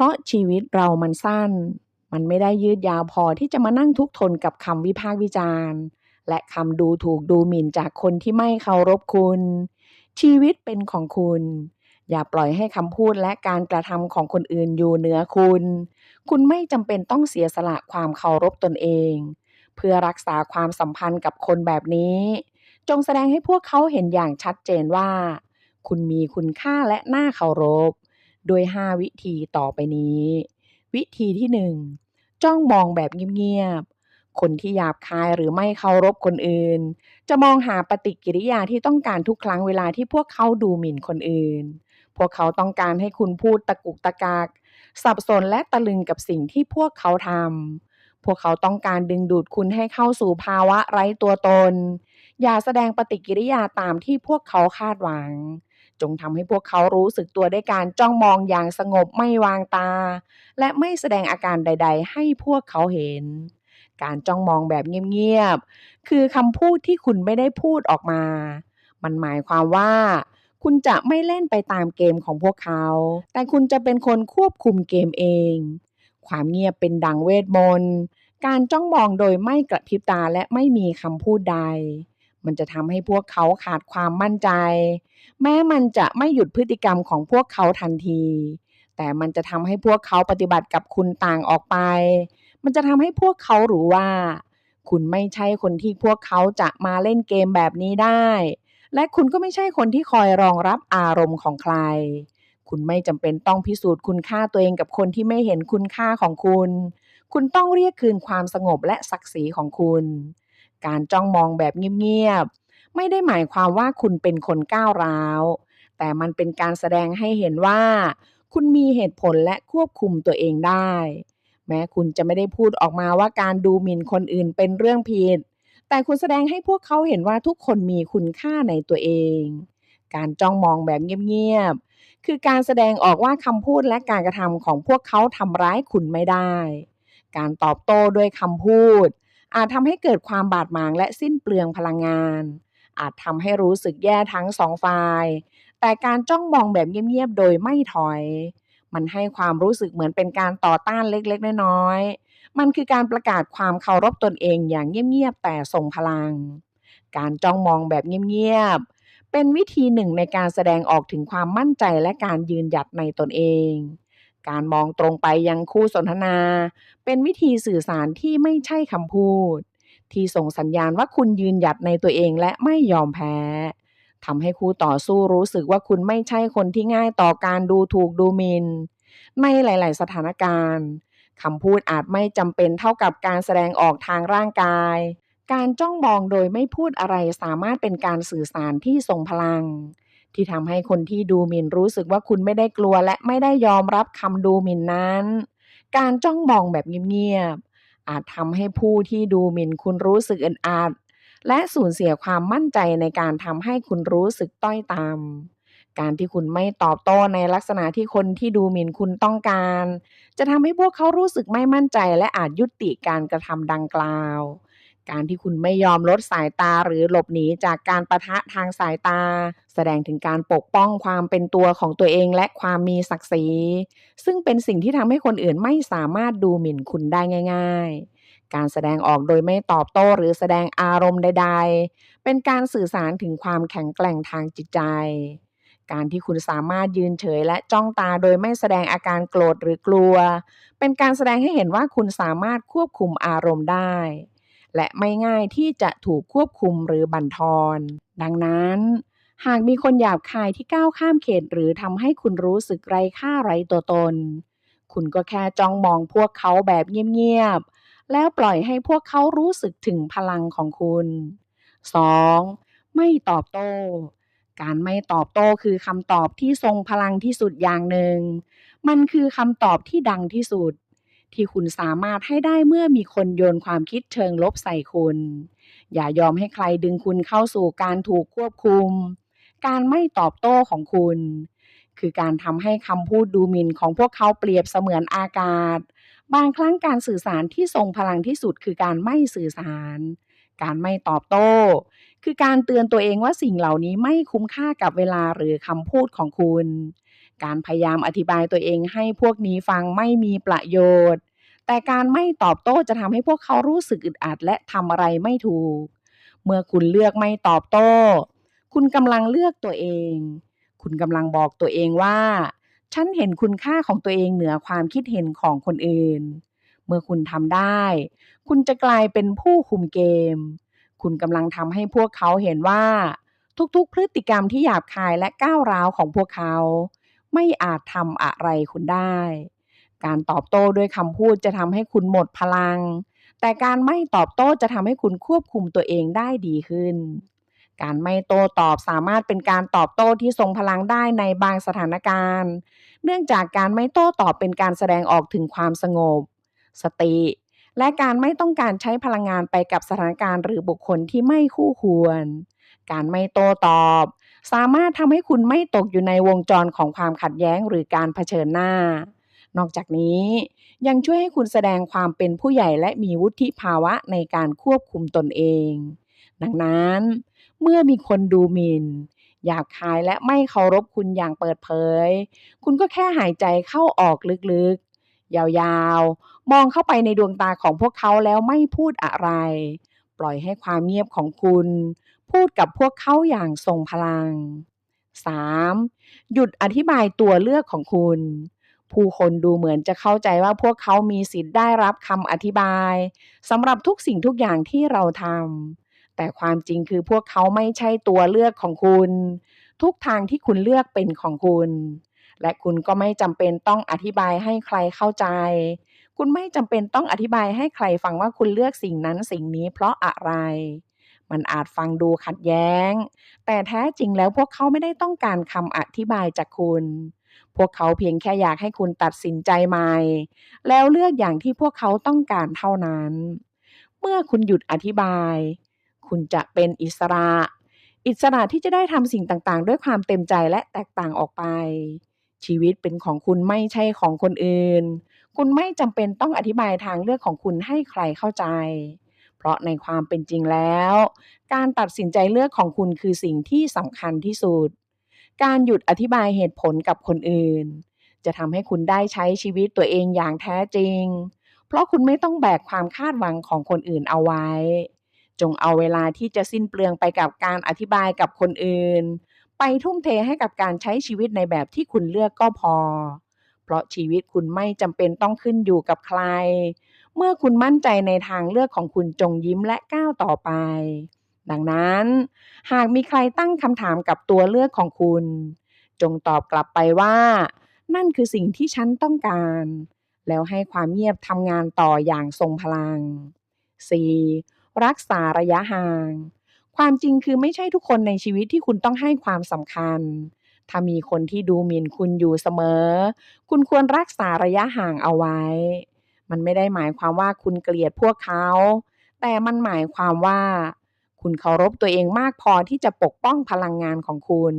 ราะชีวิตเรามันสั้น มันไม่ได้ยืดยาวพอที่จะมานั่งทุกข์ทนกับคำวิพากษ์วิจารณ์ และคำดูถูกดูหมิ่นจากคนที่ไม่เคารพคุณ ชีวิตเป็นของคุณ อย่าปล่อยให้คำพูดและการกระทำของคนอื่นอยู่เหนือคุณ คุณไม่จำเป็นต้องเสียสละความเคารพตนเอง เพื่อรักษาความสัมพันธ์กับคนแบบนี้ จงแสดงให้พวกเขาเห็นอย่างชัดเจนว่า คุณมีคุณค่าและน่าเคารพ โดย 5 วิธีต่อไปนี้ วิธีที่ 1 จ้องมองแบบเงียบๆ คนที่หยาบคายหรือไม่เคารพคนอื่น จะมองหาปฏิกิริยาที่ต้องการทุกครั้งเวลาที่พวกเขาดูหมิ่นคนอื่น พวกเขาต้องการให้คุณพูดตะกุกตะกักสับสนและตะลึงกับสิ่งที่พวกเขาทำพวกเขาต้องการดึงดูดคุณให้เข้าสู่ภาวะไร้ตัวตน อย่าแสดงปฏิกิริยาตามที่พวกเขาคาดหวัง จงทำให้พวกเขารู้สึกตัวด้วยการจ้องมองอย่างสงบไม่วางตา และไม่แสดงอาการใด ๆ ให้พวกเขาเห็น การจ้องมองแบบเงียบๆ คือคำพูดที่คุณไม่ได้พูดออกมา มันหมายความว่า คุณจะไม่เล่นไปตามเกมของพวกเขา แต่คุณจะเป็นคนควบคุมเกมเอง ความเงียบเป็นดังเวทมนต์ การจ้องมองโดยไม่กระพริบตาและไม่มีคำพูดใด มันจะทำให้พวกเขาขาดความมั่นใจ แม้มันจะไม่หยุดพฤติกรรมของพวกเขาทันที แต่มันจะทำให้พวกเขาปฏิบัติกับคุณต่างออกไป มันจะทำให้พวกเขารู้ว่า คุณไม่ใช่คนที่พวกเขาจะมาเล่นเกมแบบนี้ได้ และคุณก็ไม่ใช่คนที่คอยรองรับอารมณ์ของใคร คุณไม่จำเป็นต้องพิสูจน์คุณค่าตัวเองกับคนที่ไม่เห็นคุณค่าของคุณ คุณต้องเรียกคืนความสงบและศักดิ์ศรีของคุณ การจ้องมองแบบเงียบๆ ไม่ได้หมายความว่าคุณเป็นคนก้าวร้าว แต่มันเป็นการแสดงให้เห็นว่า คุณมีเหตุผลและควบคุมตัวเองได้ แม้คุณจะไม่ได้พูดออกมาว่าการดูหมิ่นคนอื่นเป็นเรื่องผิด แต่คุณแสดงให้พวกเขาเห็นว่าทุกคนมีคุณค่าในตัวเอง การจ้องมองแบบเงียบๆ คือการแสดงออกว่าคำพูดและการกระทำของพวกเขาทำร้ายคุณไม่ได้ การตอบโต้ด้วยคำพูด อาจทำให้เกิดความบาดหมางและสิ้นเปลืองพลังงาน อาจทำให้รู้สึกแย่ทั้งสองฝ่าย แต่การจ้องมองแบบเงียบๆโดยไม่ถอย มันให้ความรู้สึกเหมือนเป็นการต่อต้านเล็กๆ น้อยๆ มันคือการประกาศความเคารพตนเองอย่างเงียบๆแต่ทรงพลัง การจ้องมองแบบเงียบๆเป็นวิธีหนึ่งในการแสดงออกถึงความมั่นใจและการยืนหยัดในตนเอง การมองตรงไปยังคู่สนทนา เป็นวิธีสื่อสารที่ไม่ใช่คำพูด ที่ส่งสัญญาณว่าคุณยืนหยัดในตัวเองและไม่ยอมแพ้ทำให้คู่ต่อสู้รู้สึกว่าคุณไม่ใช่คนที่ง่ายต่อการดูถูกดูหมิน่นในหลาย ๆ สถานการณ์คำพูดอาจไม่จำเป็นเท่ากับการแสดงออกทางร่างกาย การจ้องมองโดยไม่พูดอะไรสามารถเป็นการสื่อสารที่ทรงพลัง ที่ทำให้คนที่ดูหมิ่นรู้สึกว่าคุณไม่ได้กลัวและไม่ได้ยอมรับคำดูหมิ่นนั้น การจ้องมองแบบเงียบๆอาจทำให้ผู้ที่ดูหมิ่นคุณรู้สึกอึดอัดและสูญเสียความมั่นใจในการทำให้คุณรู้สึกต้อยต่ำการที่คุณไม่ตอบโต้ในลักษณะที่คนที่ดูหมิ่นคุณต้องการ จะทำให้พวกเขารู้สึกไม่มั่นใจและอาจยุติการกระทำดังกล่าว การที่คุณไม่ยอมลดสายตาหรือหลบหนีจากการประทะทางสายตา ดงถึงการปกป้องความเป็นตัวของตัวเองและความมีศักดิ์ศรี ซึ่งเป็นสิ่งที่ทำให้คนอื่นไม่สามารถดูหมิ่นคุณได้ง่าย ๆ การแสดงออกโดยไม่ตอบโต้หรือแสดงอารมณ์ใด ๆ เป็นการสื่อสารถึงความแข็งแกร่งทางจิตใจ การที่คุณสามารถยืนเฉยและจ้องตาโดยไม่แสดงอาการโกรธหรือกลัว เป็นการแสดงให้เห็นว่าคุณสามารถควบคุมอารมณ์ได้และไม่ง่ายที่จะถูกควบคุมหรือบั่นทอน ดังนั้น หากมีคนหยาบคายที่ก้าวข้ามเขต หรือทำให้คุณรู้สึกไร้ค่าไร้ตัวตน คุณก็แค่จ้องมองพวกเขาแบบเงียบๆ แล้วปล่อยให้พวกเขารู้สึกถึงพลังของคุณ 2. ไม่ตอบโต้ การไม่ตอบโต้คือคำตอบที่ทรงพลังที่สุดอย่างหนึ่ง มันคือคำตอบที่ดังที่สุด ที่คุณสามารถให้ได้เมื่อมีคนโยนความคิดเชิงลบใส่คุณ อย่ายอมให้ใครดึงคุณเข้าสู่การถูกควบคุม การไม่ตอบโต้ของคุณ คือการทำให้คำพูดดูหมิ่นของพวกเขาเปรียบเสมือนอากาศ บางครั้งการสื่อสารที่ทรงพลังที่สุดคือการไม่สื่อสาร การไม่ตอบโต้ คือการเตือนตัวเองว่าสิ่งเหล่านี้ไม่คุ้มค่ากับเวลาหรือคำพูดของคุณ การพยายามอธิบายตัวเองให้พวกนี้ฟังไม่มีประโยชน์ แต่การไม่ตอบโต้จะทำให้พวกเขารู้สึกอึดอัดและทำอะไรไม่ถูก เมื่อคุณเลือกไม่ตอบโต้ คุณกำลังเลือกตัวเอง คุณกำลังบอกตัวเองว่า ฉันเห็นคุณค่าของตัวเองเหนือความคิดเห็นของคนอื่น เมื่อคุณทำได้ คุณจะกลายเป็นผู้คุมเกม คุณกำลังทำให้พวกเขาเห็นว่า ทุกๆ พฤติกรรมที่หยาบคายและก้าวร้าวของพวกเขา ไม่อาจทำอะไรคุณได้ การตอบโต้ด้วยคำพูดจะทำให้คุณหมดพลัง แต่การไม่ตอบโต้จะทำให้คุณควบคุมตัวเองได้ดีขึ้น การไม่โต้ตอบสามารถเป็นการตอบโต้ที่ทรงพลังได้ในบางสถานการณ์ เนื่องจากการไม่โต้ตอบเป็นการแสดงออกถึงความสงบ สติ และการไม่ต้องการใช้พลังงานไปกับสถานการณ์หรือบุคคลที่ไม่คู่ควร การไม่โต้ตอบ สามารถทำให้คุณไม่ตกอยู่ในวงจรของความขัดแย้งหรือการเผชิญหน้า นอกจากนี้ยังช่วยให้คุณแสดงความเป็นผู้ใหญ่และมีวุฒิภาวะในการควบคุมตนเอง ดังนั้น เมื่อมีคนดูหมิน่นหยาบคายและไม่เคารพคุณอย่างเปิดเผย คุณก็แค่หายใจเข้าออกลึกๆ ยาวๆ มองเข้าไปในดวงตาของพวกเขาแล้วไม่พูดอะไร ปล่อยให้ความเงียบของคุณ พูดกับพวกเขาอย่างทรงพลัง 3. หยุดอธิบายตัวเลือกของคุณ ผู้คนดูเหมือนจะเข้าใจว่าพวกเขามีสิทธิ์ได้รับคำอธิบายสำหรับทุกสิ่งทุกอย่างที่เราทำ แต่ความจริงคือพวกเขาไม่ใช่ตัวเลือกของคุณ ทุกทางที่คุณเลือกเป็นของคุณ และคุณก็ไม่จำเป็นต้องอธิบายให้ใครเข้าใจ คุณไม่จำเป็นต้องอธิบายให้ใครฟังว่าคุณเลือกสิ่งนั้นสิ่งนี้เพราะอะไร มันอาจฟังดูขัดแย้ง แต่แท้จริงแล้วพวกเขาไม่ได้ต้องการคำอธิบายจากคุณพวกเขาเพียงแค่อยากให้คุณตัดสินใจใหม่ แล้วเลือกอย่างที่พวกเขาต้องการเท่านั้น เมื่อคุณหยุดอธิบาย คุณจะเป็นอิสระ อิสระที่จะได้ทำสิ่งต่างๆ ด้วยความเต็มใจและแตกต่างออกไป ชีวิตเป็นของคุณไม่ใช่ของคนอื่น คุณไม่จำเป็นต้องอธิบายทางเลือกของคุณให้ใครเข้าใจ เพราะในความเป็นจริงแล้ว การตัดสินใจเลือกของคุณคือสิ่งที่สำคัญที่สุด การหยุดอธิบายเหตุผลกับคนอื่น จะทำให้คุณได้ใช้ชีวิตตัวเองอย่างแท้จริง เพราะคุณไม่ต้องแบกความคาดหวังของคนอื่นเอาไว้ จงเอาเวลาที่จะสิ้นเปลืองไปกับการอธิบายกับคนอื่น ไปทุ่มเทให้กับการใช้ชีวิตในแบบที่คุณเลือกก็พอ เพราะชีวิตคุณไม่จำเป็นต้องขึ้นอยู่กับใคร เมื่อคุณมั่นใจในทางเลือกของคุณจงยิ้มและก้าวต่อไป ดังนั้น หากมีใครตั้งคำถามกับตัวเลือกของคุณ จงตอบกลับไปว่า นั่นคือสิ่งที่ฉันต้องการ แล้วให้ความเงียบทำงานต่ออย่างทรงพลัง 4. รักษาระยะห่าง ความจริงคือไม่ใช่ทุกคนในชีวิตที่คุณต้องให้ความสำคัญ ถ้ามีคนที่ดูหมิ่นคุณอยู่เสมอ คุณควรรักษาระยะห่างเอาไว้ มันไม่ได้หมายความว่าคุณเกลียดพวกเขา แต่มันหมายความว่า คุณเคารพตัวเองมากพอที่จะปกป้องพลังงานของคุณ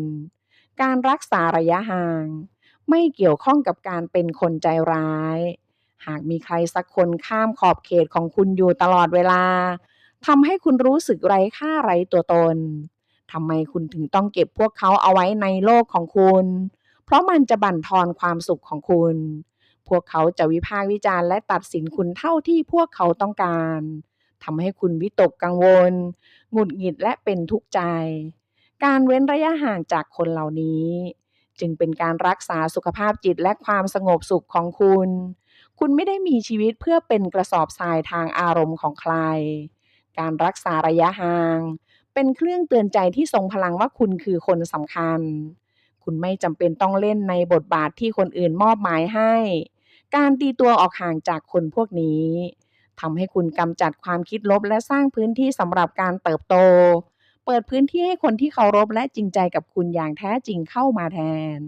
การรักษาระยะห่าง ไม่เกี่ยวข้องกับการเป็นคนใจร้ายหากมีใครสักคนข้ามขอบเขตของคุณอยู่ตลอดเวลา ทำให้คุณรู้สึกไร้ค่าไร้ตัวตนทำไมคุณถึงต้องเก็บพวกเขาเอาไว้ในโลกของคุณ เพราะมันจะบั่นทอนความสุขของคุณ พวกเขาจะวิพากษ์วิจารณ์และตัดสินคุณเท่าที่พวกเขาต้องการทำให้คุณวิตกกังวล หงุดหงิดและเป็นทุกข์ใจ การเว้นระยะห่างจากคนเหล่านี้ จึงเป็นการรักษาสุขภาพจิตและความสงบสุขของคุณ คุณไม่ได้มีชีวิตเพื่อเป็นกระสอบทรายทางอารมณ์ของใคร การรักษาระยะห่าง เป็นเครื่องเตือนใจที่ทรงพลังว่าคุณคือคนสำคัญ คุณไม่จำเป็นต้องเล่นในบทบาทที่คนอื่นมอบหมายให้ การตีตัวออกห่างจากคนพวกนี้ทำให้คุณกำจัดความคิดลบและสร้างพื้นที่สำหรับการเติบโต เปิดพื้นที่ให้คนที่เคารพและจริงใจกับคุณอย่างแท้จริงเข้ามาแทน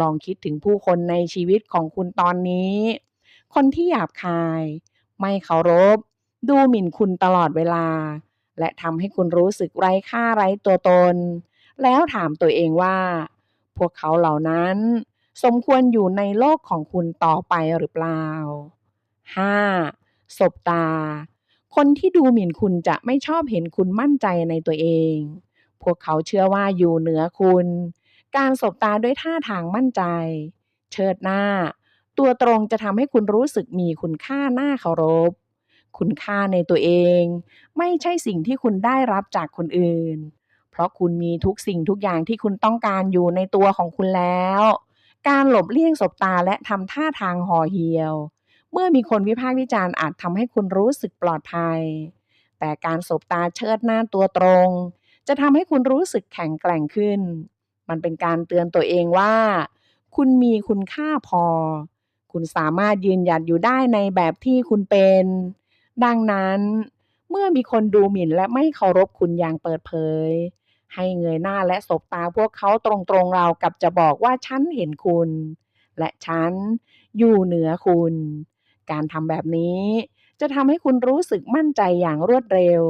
ลองคิดถึงผู้คนในชีวิตของคุณตอนนี้ คนที่หยาบคาย ไม่เคารพ ดูหมิ่นคุณตลอดเวลา และทำให้คุณรู้สึกไร้ค่าไร้ตัวตน แล้วถามตัวเองว่า พวกเขาเหล่านั้น สมควรอยู่ในโลกของคุณต่อไปหรือเปล่า 5. สบตา คนที่ดูหมิ่นคุณจะไม่ชอบเห็นคุณมั่นใจในตัวเอง พวกเขาเชื่อว่าอยู่เหนือคุณ การสบตาด้วยท่าทางมั่นใจ เชิดหน้า ตัวตรงจะทำให้คุณรู้สึกมีคุณค่าน่าเคารพ คุณค่าในตัวเอง ไม่ใช่สิ่งที่คุณได้รับจากคนอื่น เพราะคุณมีทุกสิ่งทุกอย่างที่คุณต้องการอยู่ในตัวของคุณแล้ว การหลบเลี่ยงสบตาและทำท่าทางห่อเหี่ยว เมื่อมีคนวิพากษ์วิจารณ์อาจทำให้คุณรู้สึกปลอดภัย แต่การสบตาเชิดหน้าตัวตรง จะทำให้คุณรู้สึกแข็งแกร่งขึ้น มันเป็นการเตือนตัวเองว่า คุณมีคุณค่าพอคุณสามารถยืนหยัดอยู่ได้ในแบบที่คุณเป็น ดังนั้น เมื่อมีคนดูหมิ่นและไม่เคารพคุณอย่างเปิดเผย ให้เงยหน้าและสบตาพวกเขาตรงๆรากับจะบอกว่าฉันเห็นคุณ และฉันอยู่เหนือคุณ การทำแบบนี้จะทำให้คุณรู้สึกมั่นใจอย่างรวดเร็ว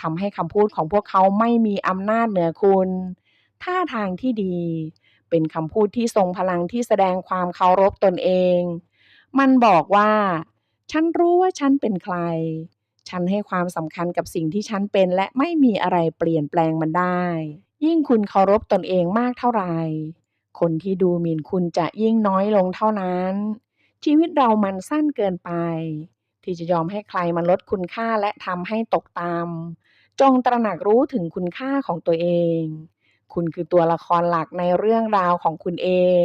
ทำให้คำพูดของพวกเขาไม่มีอำนาจเหนือคุณ ท่าทางที่ดี เป็นคำพูดที่ทรงพลังที่แสดงความเคารพตนเอง มันบอกว่า ฉันรู้ว่าฉันเป็นใคร ฉันให้ความสำคัญกับสิ่งที่ฉันเป็น และไม่มีอะไรเปลี่ยนแปลงมันได้ ยิ่งคุณเคารพตนเองมากเท่าไหร่ คนที่ดูหมิ่นคุณจะยิ่งน้อยลงเท่านั้น ชีวิตเรามันสั้นเกินไป ที่จะยอมให้ใครมาลดคุณค่าและทำให้ตกต่ำจงตระหนักรู้ถึงคุณค่าของตัวเอง คุณคือตัวละครหลักในเรื่องราวของคุณเอง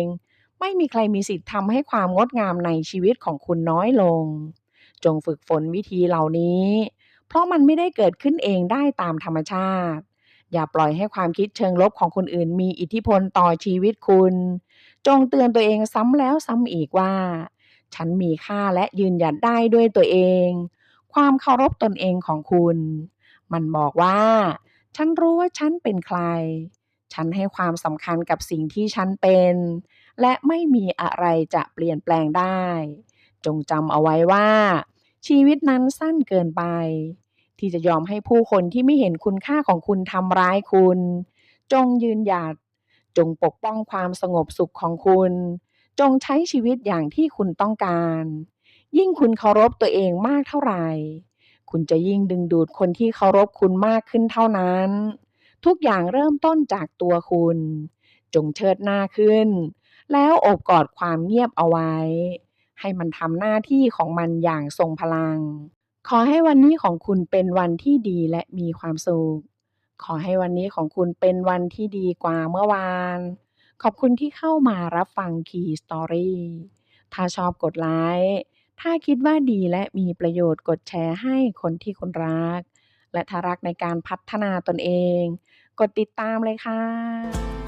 ไม่มีใครมีสิทธิ์ทำให้ความงดงามในชีวิตของคุณน้อยลง จงฝึกฝนวิธีเหล่านี้ เพราะมันไม่ได้เกิดขึ้นเองได้ตามธรรมชาติ อย่าปล่อยให้ความคิดเชิงลบของคนอื่นมีอิทธิพลต่อชีวิตคุณ จงเตือนตัวเองซ้ำแล้วซ้ำอีกว่า ฉันมีค่าและยืนหยัดได้ด้วยตัวเอง ความเคารพตนเองของคุณ มันบอกว่า ฉันรู้ว่าฉันเป็นใคร ฉันให้ความสำคัญกับสิ่งที่ฉันเป็น และไม่มีอะไรจะเปลี่ยนแปลงได้ จงจำเอาไว้ว่า ชีวิตนั้นสั้นเกินไป ที่จะยอมให้ผู้คนที่ไม่เห็นคุณค่าของคุณทำร้ายคุณ จงยืนหยัด จงปกป้องความสงบสุขของคุณ จงใช้ชีวิตอย่างที่คุณต้องการ ยิ่งคุณเคารพตัวเองมากเท่าไหร่ คุณจะยิ่งดึงดูดคนที่เคารพคุณมากขึ้นเท่านั้น ทุกอย่างเริ่มต้นจากตัวคุณ จงเชิดหน้าขึ้น แล้วโอบกอดความเงียบเอาไว้ ให้มันทำหน้าที่ของมันอย่างทรงพลัง ขอให้วันนี้ของคุณเป็นวันที่ดีและมีความสุข ขอให้วันนี้ของคุณเป็นวันที่ดีกว่าเมื่อวาน ขอบคุณที่เข้ามารับฟัง Key Story ถ้าชอบกดไลค์ถ้าคิดว่าดีและมีประโยชน์กดแชร์ให้คนที่คุณรัก และถ้ารักในการพัฒนาตนเอง กดติดตามเลยค่ะ